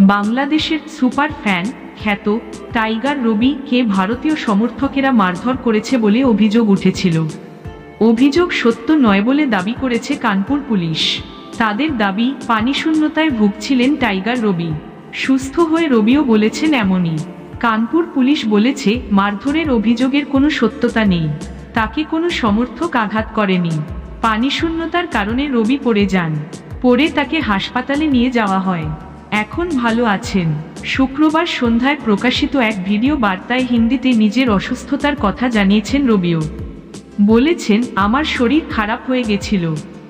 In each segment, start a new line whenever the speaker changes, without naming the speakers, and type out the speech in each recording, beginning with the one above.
বাংলাদেশের super fan খ্যাত tiger রবিকে ভারতীয় সমর্থকেরা মারধর করেছে বলে অভিযোগ উঠেছিল। অভিযোগ সত্য নয় বলে দাবি করেছে কানপুর পুলিশ। তাদের দাবি পানিশূন্যতায় ভুগছিলেন টাইগার রবি। সুস্থ হয়ে রবিও বলেছেন এমনই। কানপুর পুলিশ বলেছে, মারধরের অভিযোগের কোনো সত্যতা নেই। তাকে কোনো সমর্থক আঘাত করেনি। পানিশূন্যতার কারণে রবি পড়ে যান। পরে তাকে হাসপাতালে নিয়ে যাওয়া হয়। এখন ভালো আছেন। শুক্রবার সন্ধ্যায় প্রকাশিত এক ভিডিও বার্তায় হিন্দিতে নিজের অসুস্থতার কথা জানিয়েছেন রবিও। বলেছেন, আমার শরীর খারাপ হয়ে গেছিল।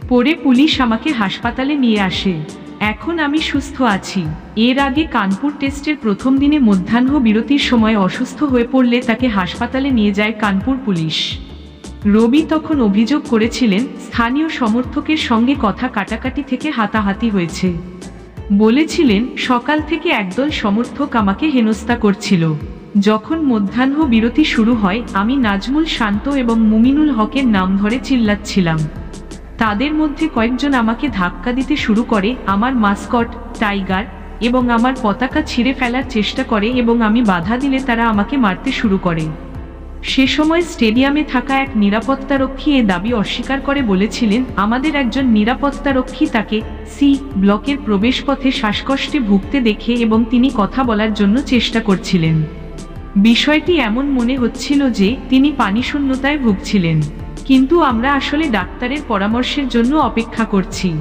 পরে পুলিশ আমাকে হাসপাতালে নিয়ে আসে। এখন আমি সুস্থ আছি। এর আগে কানপুর টেস্টের প্রথম দিনে মধ্যাহ্ন বিরতির সময় অসুস্থ হয়ে পড়লে তাকে হাসপাতালে নিয়ে যায় কানপুর পুলিশ। রবি তখন অভিযোগ করেছিলেন, স্থানীয় সমর্থকের সঙ্গে কথা কাটাকাটি থেকে হাতাহাতি হয়েছে। বলেছিলেন, সকাল থেকে একদল সমর্থক আমাকে হেনস্থা করছিল। যখন মধ্যাহ্ন বিরতি শুরু হয়, আমি নাজমুল শান্ত এবং মুমিনুল হকের নাম ধরে চিল্লাচ্ছিলাম। তাদের মধ্যে কয়েকজন আমাকে ধাক্কা দিতে শুরু করে, আমার মাস্কট, টাইগার এবং আমার পতাকা ছিঁড়ে ফেলার চেষ্টা করে এবং আমি বাধা দিলে তারা আমাকে মারতে শুরু করে। সে সময় স্টেডিয়ামে থাকা এক নিরাপত্তারক্ষী এ দাবি অস্বীকার করে বলেছিলেন, আমাদের একজন নিরাপত্তারক্ষী তাকে সি ব্লকের প্রবেশপথে শ্বাসকষ্টে ভুগতে দেখে এবং তিনি কথা বলার জন্য চেষ্টা করছিলেন। বিষয়টি এমন মনে হচ্ছিল যে তিনি পানিশূন্যতায় ভুগছিলেন। কিন্তু আমরা আসলে ডাক্তারের পরামর্শের জন্য অপেক্ষা করছি।